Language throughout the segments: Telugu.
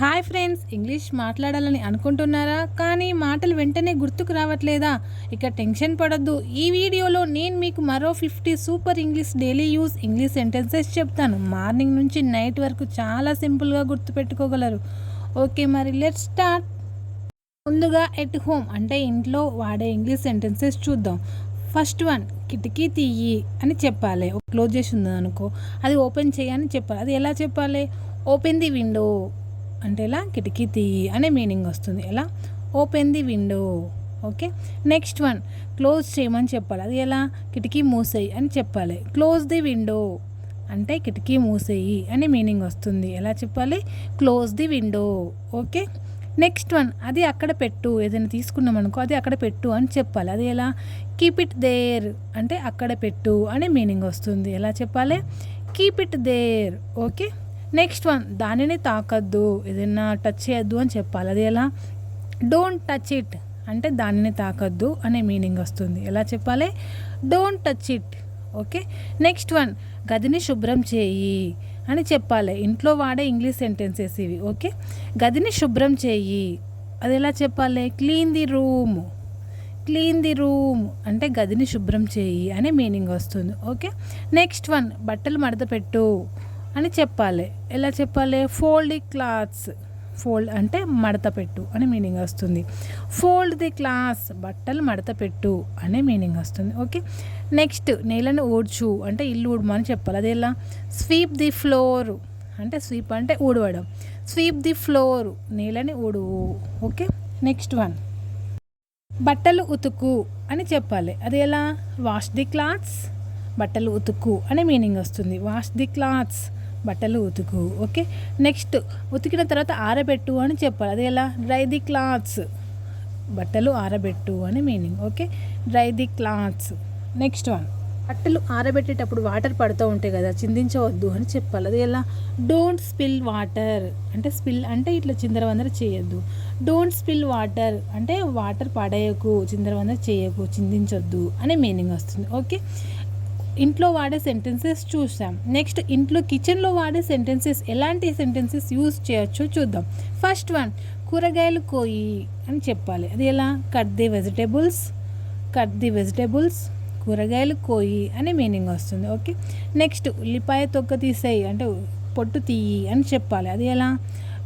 హాయ్ ఫ్రెండ్స్ ఇంగ్లీష్ మాట్లాడాలని అనుకుంటున్నారా? కానీ మాటలు వెంటనే గుర్తుకు రావట్లేదా? ఇక టెన్షన్ పడద్దు. ఈ వీడియోలో నేను మీకు మరో fifty super English daily use English sentences చెప్తాను. మార్నింగ్ నుంచి నైట్ వరకు చాలా సింపుల్గా గుర్తుపెట్టుకోగలరు. ఓకే మరి లెట్ స్టార్ట్. ముందుగా ఎట్ హోమ్ అంటే ఇంట్లో వాడే ఇంగ్లీష్ సెంటెన్సెస్ చూద్దాం. ఫస్ట్ వన్ కిటికీ తీయి అని చెప్పాలి. క్లోజ్ చేసి ఉంది అనుకో అది ఓపెన్ చేయని చెప్పాలి. అది ఎలా చెప్పాలి? Open the window. అంటే ఎలా? కిటికీ తీయి అనే మీనింగ్ వస్తుంది. ఎలా? Open the window okay? Next one close చేయమని చెప్పాలి. అది ఎలా? కిటికీ మూసేయి అని చెప్పాలి. క్లోజ్ ది విండో అంటే కిటికీ మూసేయి అనే మీనింగ్ వస్తుంది. ఎలా చెప్పాలి? Close the window okay? Next one అది అక్కడ పెట్టు. ఏదైనా తీసుకున్నాం అనుకో అది అక్కడ పెట్టు అని చెప్పాలి. అది ఎలా? కీప్ ఇట్ దేర్ అంటే అక్కడ పెట్టు అనే మీనింగ్ వస్తుంది. ఎలా చెప్పాలి? Keep it there okay? Next one దానిని తాకద్దు ఏదైనా టచ్ చేయొద్దు అని చెప్పాలి. అది ఎలా? డోంట్ టచ్ ఇట్ అంటే దానిని తాకద్దు అనే మీనింగ్ వస్తుంది. ఎలా చెప్పాలి? Don't touch it okay next one గదిని శుభ్రం చేయి అని చెప్పాలి. ఇంట్లో వాడే ఇంగ్లీష్ సెంటెన్సెస్ ఇవి. ఓకే గదిని శుభ్రం చేయి. అది ఎలా చెప్పాలి? Clean the room clean the room అంటే గదిని శుభ్రం చేయి అనే మీనింగ్ వస్తుంది. ఓకే నెక్స్ట్ వన్ బట్టలు మడత పెట్టు. అని చెప్పాలి. ఎలా చెప్పాలి? ఫోల్డ్ ది క్లాత్స్ ఫోల్డ్ అంటే మడత పెట్టు అనే మీనింగ్ వస్తుంది. ఫోల్డ్ ది క్లాస్ బట్టలు మడత పెట్టు అనే మీనింగ్ వస్తుంది. ఓకే నెక్స్ట్ నేలను ఊడ్చు అంటే ఇల్లు ఊడమని చెప్పాలి. అది ఎలా? స్వీప్ ది ఫ్లోర్ అంటే స్వీప్ అంటే ఊడవడం. స్వీప్ ది ఫ్లోర్ నేలని ఊడువు ఓకే నెక్స్ట్ వన్ బట్టలు ఉతుకు అని చెప్పాలి. అది ఎలా? వాష్ ది క్లాత్స్ బట్టలు ఉతుకు అనే మీనింగ్ వస్తుంది. వాష్ ది క్లాత్స్ బట్టలు ఉతుకు ఓకే? నెక్స్ట్ ఉతికిన తర్వాత ఆరబెట్టు అని చెప్పాలి. అది ఎలా? డ్రై ది క్లాత్స్ బట్టలు ఆరబెట్టు అని meaning okay? Dry the clothes next one బట్టలు ఆరబెట్టేటప్పుడు వాటర్ పడుతూ ఉంటాయి కదా చిందించవద్దు అని చెప్పాలి. అది ఎలా? డోంట్ స్పిల్ వాటర్ అంటే స్పిల్ అంటే ఇట్లా చిందరవందర చేయొద్దు. డోంట్ స్పిల్ వాటర్ అంటే వాటర్ పడేయకు చిందరవందర చేయకు చిందించొద్దు అనే మీనింగ్ వస్తుంది ఓకే? ఇంట్లో వాడే సెంటెన్సెస్ చూసాం. నెక్స్ట్ ఇంట్లో కిచెన్లో వాడే సెంటెన్సెస్ ఎలాంటి సెంటెన్సెస్ యూజ్ చేయొచ్చో చూద్దాం. ఫస్ట్ వన్ కూరగాయలు కోయి అని చెప్పాలి. అది ఎలా? Cut the vegetables cut the vegetables కూరగాయలు కోయి అనే మీనింగ్ వస్తుంది. ఓకే నెక్స్ట్ ఉల్లిపాయ తొక్క తీసేయి అంటే పొట్టు తీయి అని చెప్పాలి. అది ఎలా?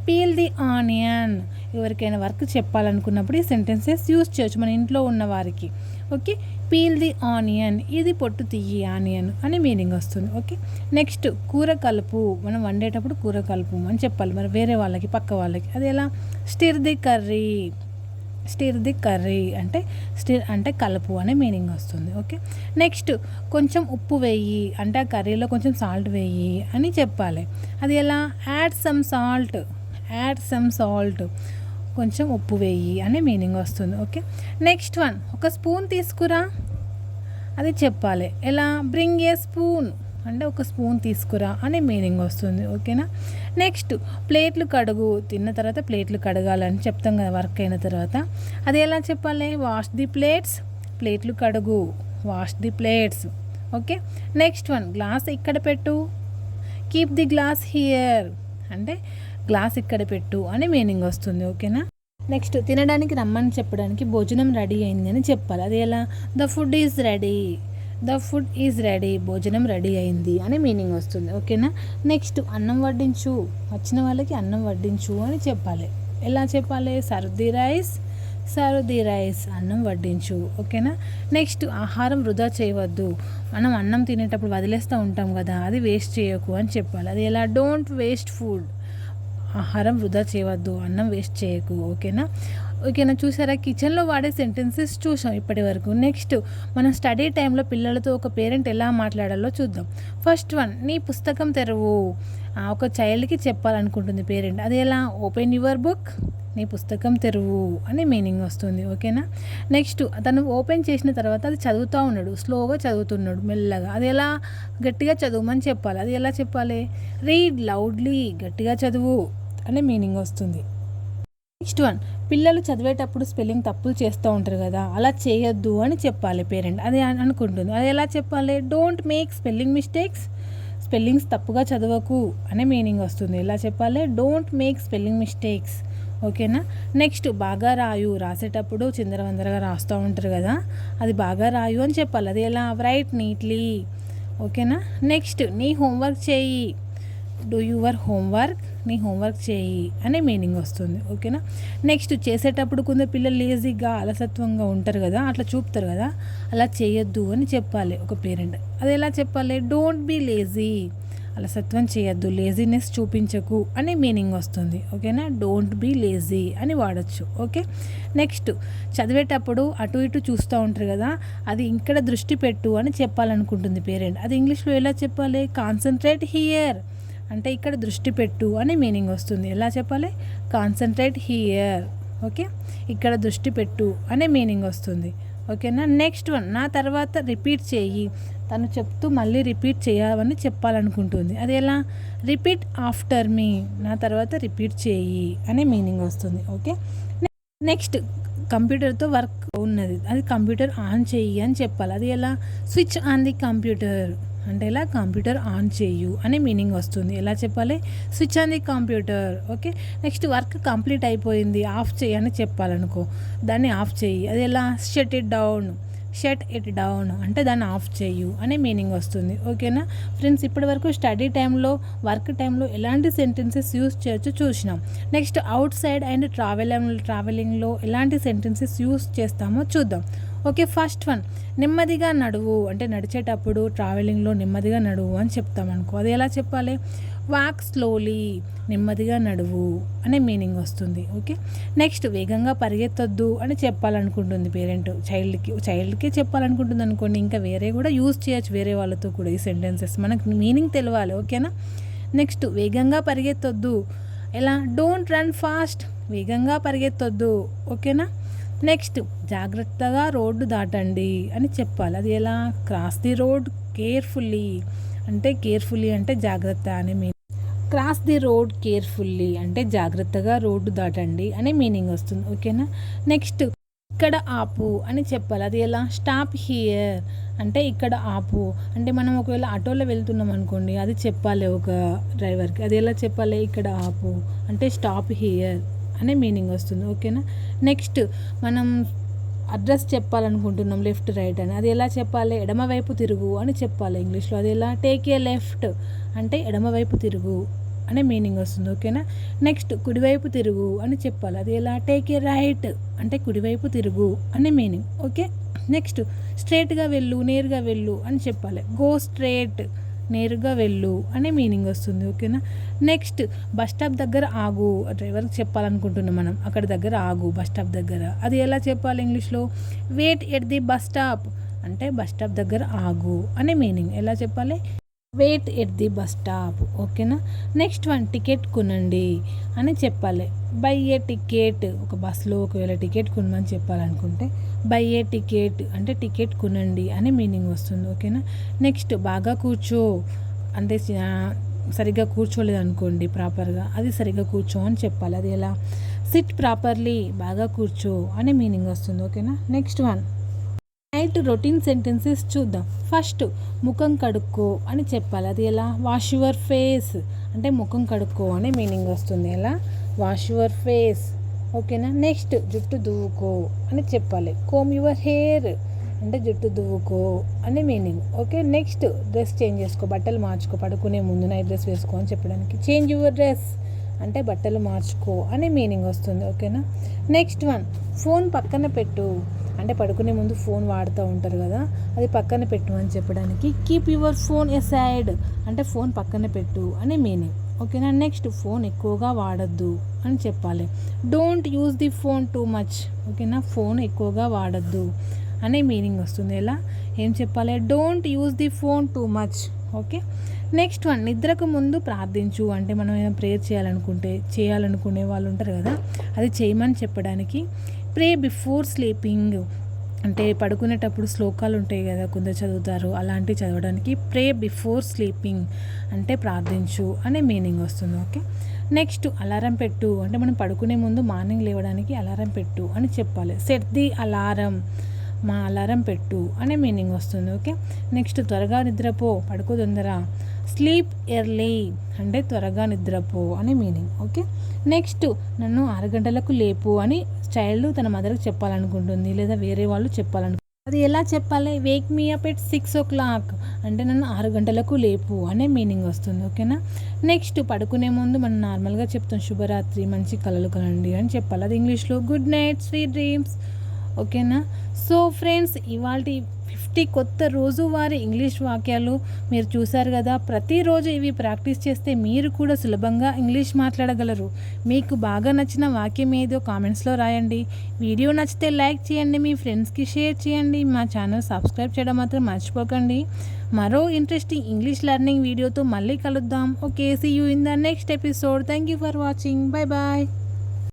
పీల్ ది ఆనియన్ ఎవరికైనా వర్క్ చెప్పాలనుకున్నప్పుడు ఈ సెంటెన్సెస్ యూజ్ చేయొచ్చు మన ఇంట్లో ఉన్న వారికి. ఓకే పీల్ ది ఆనియన్ ఇది పొట్టు తీయి ఆనియన్ అని మీనింగ్ వస్తుంది ఓకే? నెక్స్ట్ కూర కలుపు మనం వండేటప్పుడు కూర కలుపు అని చెప్పాలి మరి వేరే వాళ్ళకి పక్క వాళ్ళకి. అది ఎలా? Stir the curry stir the curry అంటే స్టిర్ అంటే కలుపు అనే మీనింగ్ వస్తుంది ఓకే? నెక్స్ట్ కొంచెం ఉప్పు వేయి అంటే ఆ కర్రీలో కొంచెం సాల్ట్ వేయి అని చెప్పాలి. అది ఎలా? Add some salt add some salt. కొంచెం ఉప్పు వేయి అనే మీనింగ్ వస్తుంది ఓకే? నెక్స్ట్ వన్ ఒక స్పూన్ తీసుకురా. అది చెప్పాలి. ఎలా? బ్రింగ్ ఏ స్పూన్ అంటే ఒక స్పూన్ తీసుకురా అనే మీనింగ్ వస్తుంది ఓకేనా? నెక్స్ట్ ప్లేట్లు కడుగు. తిన్న తర్వాత ప్లేట్లు కడగాలని చెప్తాం కదా వర్క్ అయిన తర్వాత. అది ఎలా చెప్పాలి? వాష్ ది ప్లేట్స్ ప్లేట్లు కడుగు. Wash the plates okay? Next one glass ఇక్కడ పెట్టు. కీప్ ది గ్లాస్ హియర్ అంటే గ్లాస్ ఇక్కడ పెట్టు అని మీనింగ్ వస్తుంది ఓకేనా? నెక్స్ట్ తినడానికి రమ్మని చెప్పడానికి భోజనం రెడీ అయింది అని చెప్పాలి. అది ఎలా? The food is ready. The food is ready. భోజనం రెడీ అయింది అని మీనింగ్ వస్తుంది ఓకేనా? నెక్స్ట్ అన్నం వడ్డించు. వచ్చిన వాళ్ళకి అన్నం వడ్డించు అని చెప్పాలి. ఎలా చెప్పాలి? సర్ది రైస్ సర్ది రైస్ అన్నం వడ్డించు ఓకేనా? నెక్స్ట్ ఆహారం వృధా చేయవద్దు. మనం అన్నం తినేటప్పుడు వదిలేస్తూ ఉంటాం కదా అది వేస్ట్ చేయకు అని చెప్పాలి. అది ఎలా? Don't waste food. ఆహారం వృధా చేయవద్దు అన్నం వేస్ట్ చేయకు ఓకేనా? ఓకేనా చూసారా? కిచెన్లో వాడే సెంటెన్సెస్ చూసాం ఇప్పటి వరకు నెక్స్ట్ మనం స్టడీ టైంలో పిల్లలతో ఒక పేరెంట్ ఎలా మాట్లాడాలో చూద్దాం. ఫస్ట్ వన్ నీ పుస్తకం తెరవు. ఒక చైల్డ్కి చెప్పాలనుకుంటుంది పేరెంట్. అది ఎలా? ఓపెన్ యువర్ బుక్ నీ పుస్తకం తెరువు అని మీనింగ్ వస్తుంది ఓకేనా? నెక్స్ట్ తను ఓపెన్ చేసిన తర్వాత అది చదువుతూ ఉన్నాడు స్లోగా చదువుతున్నాడు మెల్లగా. అది ఎలా? గట్టిగా చదువుమని చెప్పాలి. అది ఎలా చెప్పాలి? రీడ్ లౌడ్లీ గట్టిగా చదువు. అనే మీనింగ్ వస్తుంది. నెక్స్ట్ వన్ పిల్లలు చదివేటప్పుడు స్పెల్లింగ్ తప్పులు చేస్తూ ఉంటారు కదా అలా చేయొద్దు అని చెప్పాలి పేరెంట్. అది అనుకుంటుంది. అది ఎలా చెప్పాలి? Don't make spelling mistakes spellings తప్పుగా చదవకు అనే మీనింగ్ వస్తుంది. ఎలా చెప్పాలి? డోంట్ మేక్ స్పెల్లింగ్ మిస్టేక్స్ ఓకేనా? నెక్స్ట్ బాగా రాయు. రాసేటప్పుడు చిందరవందరగా రాస్తూ ఉంటారు కదా అది బాగా రాయు అని చెప్పాలి. అది ఎలా? రైట్ నీట్లీ ఓకేనా? నెక్స్ట్ నీ హోంవర్క్ చేయి. డూ యువర్ హోంవర్క్ నీ హోంవర్క్ చేయి అనే మీనింగ్ వస్తుంది ఓకేనా? నెక్స్ట్ చేసేటప్పుడు కొందరు పిల్లలు లేజీగా అలసత్వంగా ఉంటారు కదా అట్లా చూపుతారు కదా అలా చేయొద్దు అని చెప్పాలి ఒక పేరెంట్. అది ఎలా చెప్పాలి? డోంట్ బీ లేజీ అలసత్వం చేయొద్దు లేజీనెస్ చూపించకు అనే మీనింగ్ వస్తుంది ఓకేనా? డోంట్ బీ లేజీ అని వాడచ్చు ఓకే? నెక్స్ట్ చదివేటప్పుడు అటు ఇటు చూస్తూ ఉంటారు కదా అది ఇక్కడ దృష్టి పెట్టు అని చెప్పాలనుకుంటుంది పేరెంట్. అది ఇంగ్లీష్లో ఎలా చెప్పాలి? కాన్సన్ట్రేట్ హియర్ అంటే ఇక్కడ దృష్టి పెట్టు అనే మీనింగ్ వస్తుంది. ఎలా చెప్పాలి? కాన్సన్ట్రేట్ హియర్ ఓకే ఇక్కడ దృష్టి పెట్టు అనే మీనింగ్ వస్తుంది. ఓకేనా నెక్స్ట్ వన్ నా తర్వాత రిపీట్ చేయి. తను చెప్తూ మళ్ళీ రిపీట్ చేయాలని చెప్పాలనుకుంటుంది. అది ఎలా? రిపీట్ ఆఫ్టర్ మీ నా తర్వాత రిపీట్ చేయి అనే మీనింగ్ వస్తుంది. ఓకే నెక్స్ట్ కంప్యూటర్తో వర్క్ ఉన్నది. అది కంప్యూటర్ ఆన్ చెయ్యి అని చెప్పాలి. అది ఎలా? స్విచ్ ఆన్ ది కంప్యూటర్ అంటే ఎలా కంప్యూటర్ ఆన్ చేయు అనే మీనింగ్ వస్తుంది. ఎలా చెప్పాలి? Switch on the computer. Okay? Next work complete అయిపోయింది. ఆఫ్ చేయి అని చెప్పాలనుకో దాన్ని ఆఫ్ చేయి. అది ఎలా? Shut it down. Shut it down. అంటే దాన్ని ఆఫ్ చేయు అనే మీనింగ్ వస్తుంది. ఓకేనా? ఫ్రెండ్స్ ఇప్పటి వరకు స్టడీ టైంలో వర్క్ టైంలో ఎలాంటి సెంటెన్సెస్ యూస్ చేయొచ్చు చూసినాం. Next outside and travel ట్రావెలింగ్లో ఎలాంటి సెంటెన్సెస్ యూస్ చేస్తామో చూద్దాం. Okay first one. నెమ్మదిగా నడువు. అంటే నడిచేటప్పుడు ట్రావెలింగ్లో నెమ్మదిగా నడువు అని చెప్తాం అనుకో. అది ఎలా చెప్పాలి? వాక్ స్లోలీ నెమ్మదిగా నడువు అనే మీనింగ్ వస్తుంది. ఓకే? నెక్స్ట్ వేగంగా పరిగెత్తొద్దు అని చెప్పాలనుకుంటుంది పేరెంట్. చైల్డ్కి చైల్డ్కే చెప్పాలనుకుంటుంది అనుకోండి. ఇంకా వేరే కూడా యూజ్ చేయొచ్చు వేరే వాళ్ళతో కూడా ఈ సెంటెన్సెస్. మనకు మీనింగ్ తెలియాలి ఓకేనా? నెక్స్ట్ వేగంగా పరిగెత్తొద్దు. ఎలా? Don't run fast. వేగంగా పరిగెత్తొద్దు. ఓకేనా? నెక్స్ట్ జాగ్రత్తగా రోడ్డు దాటండి అని చెప్పాలి. అది ఎలా? క్రాస్ ది రోడ్ కేర్ఫుల్లీ అంటే కేర్ఫుల్లీ అంటే జాగ్రత్త అని meaning cross the road carefully అంటే జాగ్రత్తగా రోడ్డు దాటండి అనే మీనింగ్ వస్తుంది. ఓకేనా నెక్స్ట్ ఇక్కడ ఆపు అని చెప్పాలి. అది ఎలా? స్టాప్ హియర్ అంటే ఇక్కడ ఆపు. అంటే మనం ఒకవేళ ఆటోలో వెళ్తున్నాం అనుకోండి అది చెప్పాలి ఒక డ్రైవర్కి అది ఎలా చెప్పాలి? ఇక్కడ ఆపు. అంటే స్టాప్ హియర్ అనే మీనింగ్ వస్తుంది ఓకేనా? నెక్స్ట్ మనం అడ్రస్ చెప్పాలనుకుంటున్నాం లెఫ్ట్ రైట్ అని. అది ఎలా చెప్పాలి? ఎడమవైపు తిరుగు అని చెప్పాలి ఇంగ్లీష్లో. అది ఎలా? టేక్ ఏ లెఫ్ట్ అంటే ఎడమవైపు తిరుగు అనే మీనింగ్ వస్తుంది ఓకేనా? నెక్స్ట్ కుడివైపు తిరుగు అని చెప్పాలి. అది ఎలా? టేక్ ఏ రైట్ అంటే కుడివైపు తిరుగు అనే మీనింగ్ ఓకే? నెక్స్ట్ స్ట్రేట్గా వెళ్ళు నేరుగా వెళ్ళు అని చెప్పాలి. గో స్ట్రేట్ నేరుగా వెళ్ళు అనే మీనింగ్ వస్తుంది ఓకేనా? నెక్స్ట్ బస్ స్టాప్ దగ్గర ఆగు. డ్రైవర్కి చెప్పాలనుకుంటున్నాం మనం. అక్కడ దగ్గర ఆగు బస్ స్టాప్ దగ్గర. అది ఎలా చెప్పాలి ఇంగ్లీష్లో? Wait at the bus stop. అంటే బస్ స్టాప్ దగ్గర ఆగు అనే మీనింగ్. ఎలా చెప్పాలి? Wait at the bus stop ఓకేనా? నెక్స్ట్ వన్ టికెట్ కొనండి అని చెప్పాలి. బై ఏ టికెట్ ఒక బస్సులో ఒకవేళ టికెట్ కొనమని చెప్పాలనుకుంటే బై ఏ టికెట్ అంటే టికెట్ కొనండి అనే మీనింగ్ వస్తుంది ఓకేనా? నెక్స్ట్ బాగా కూర్చో. అంటే సరిగ్గా కూర్చోలేదు అనుకోండి ప్రాపర్గా అది సరిగ్గా కూర్చో అని చెప్పాలి. అది ఎలా? సిట్ ప్రాపర్లీ బాగా కూర్చో అనే మీనింగ్ వస్తుంది ఓకేనా? Next one. Night routine sentences చూద్దాం. ఫస్ట్ ముఖం కడుక్కో అని చెప్పాలి. అది ఎలా? వాష్ యువర్ ఫేస్ అంటే ముఖం కడుక్కో అనే మీనింగ్ వస్తుంది. ఎలా? వాష్ యువర్ ఫేస్ ఓకేనా? నెక్స్ట్ జుట్టు దువ్వుకో అని చెప్పాలి. కోమ్ యువర్ హెయిర్ అంటే జుట్టు దువ్వుకో అనే meaning. Okay? Next dress change చేసుకో. బట్టలు మార్చుకో. పడుకునే ముందు నైట్ డ్రెస్ వేసుకో అని చెప్పడానికి. చేంజ్ యువర్ డ్రెస్ అంటే బట్టలు మార్చుకో అనే మీనింగ్ వస్తుంది. ఓకేనా? నెక్స్ట్ వన్ ఫోన్ పక్కన పెట్టు. అంటే పడుకునే ముందు ఫోన్ వాడుతూ ఉంటారు కదా అది పక్కన పెట్టు అని చెప్పడానికి. కీప్ యువర్ ఫోన్ ఎసైడ్ అంటే ఫోన్ పక్కన పెట్టు అని మీనింగ్ ఓకేనా? నెక్స్ట్ ఫోన్ ఎక్కువగా వాడద్దు అని చెప్పాలి. Don't use the phone too much ఓకేనా? ఫోన్ ఎక్కువగా వాడద్దు అనే మీనింగ్ వస్తుంది. ఎలా? ఏం చెప్పాలి? Don't use the phone too much okay? Next one నిద్రకు ముందు ప్రార్థించు. అంటే మనం ఏమైనా ప్రేయర్ చేయాలనుకుంటే చేయాలనుకునే వాళ్ళు ఉంటారు కదా అది చేయమని చెప్పడానికి. ప్రే బిఫోర్ స్లీపింగ్ అంటే పడుకునేటప్పుడు శ్లోకాలు ఉంటాయి కదా కొందరు చదువుతారు అలాంటివి చదవడానికి ప్రే బిఫోర్ స్లీపింగ్ అంటే ప్రార్థించు అనే మీనింగ్ వస్తుంది ఓకే నెక్స్ట్ అలారం పెట్టు. అంటే మనం పడుకునే ముందు మార్నింగ్ లేవడానికి అలారం పెట్టు అని చెప్పాలి. సెట్ ది అలారం మా అలారం పెట్టు అనే మీనింగ్ వస్తుంది ఓకే నెక్స్ట్ త్వరగా నిద్రపో పడుకో తొందర స్లీప్ ఎర్లీ అంటే త్వరగా నిద్రపో అని మీనింగ్ ఓకే నెక్స్ట్ నన్ను ఆరు గంటలకు లేపు అని చైల్డ్ తన మదర్కి చెప్పాలనుకుంటుంది లేదా వేరే వాళ్ళు చెప్పాలనుకుంటుంది అది ఎలా చెప్పాలి? Wake me up at six o'clock అంటే నన్ను ఆరు గంటలకు లేపు అనే మీనింగ్ వస్తుంది ఓకేనా నెక్స్ట్ పడుకునే ముందు మనం నార్మల్గా చెప్తాం శుభరాత్రి మంచి కలలు కలండి అని చెప్పాలి. అది ఇంగ్లీష్లో గుడ్ నైట్ స్వీట్ డ్రీమ్స్ ఓకేనా సో ఫ్రెండ్స్ ఇవాళ ఫిఫ్టీ కొత్త రోజువారీ ఇంగ్లీష్ వాక్యాలు మీరు చూశారు కదా. ప్రతిరోజు ఇవి ప్రాక్టీస్ చేస్తే మీరు కూడా సులభంగా ఇంగ్లీష్ మాట్లాడగలరు. మీకు బాగా నచ్చిన వాక్యం ఏదో కామెంట్స్లో రాయండి. వీడియో నచ్చితే లైక్ చేయండి మీ ఫ్రెండ్స్కి షేర్ చేయండి. మా ఛానల్ సబ్స్క్రైబ్ చేయడం మాత్రం మర్చిపోకండి. మరో ఇంట్రెస్టింగ్ ఇంగ్లీష్ లెర్నింగ్ వీడియోతో మళ్ళీ కలుద్దాం. Okay see you in the next episode thank you for watching bye bye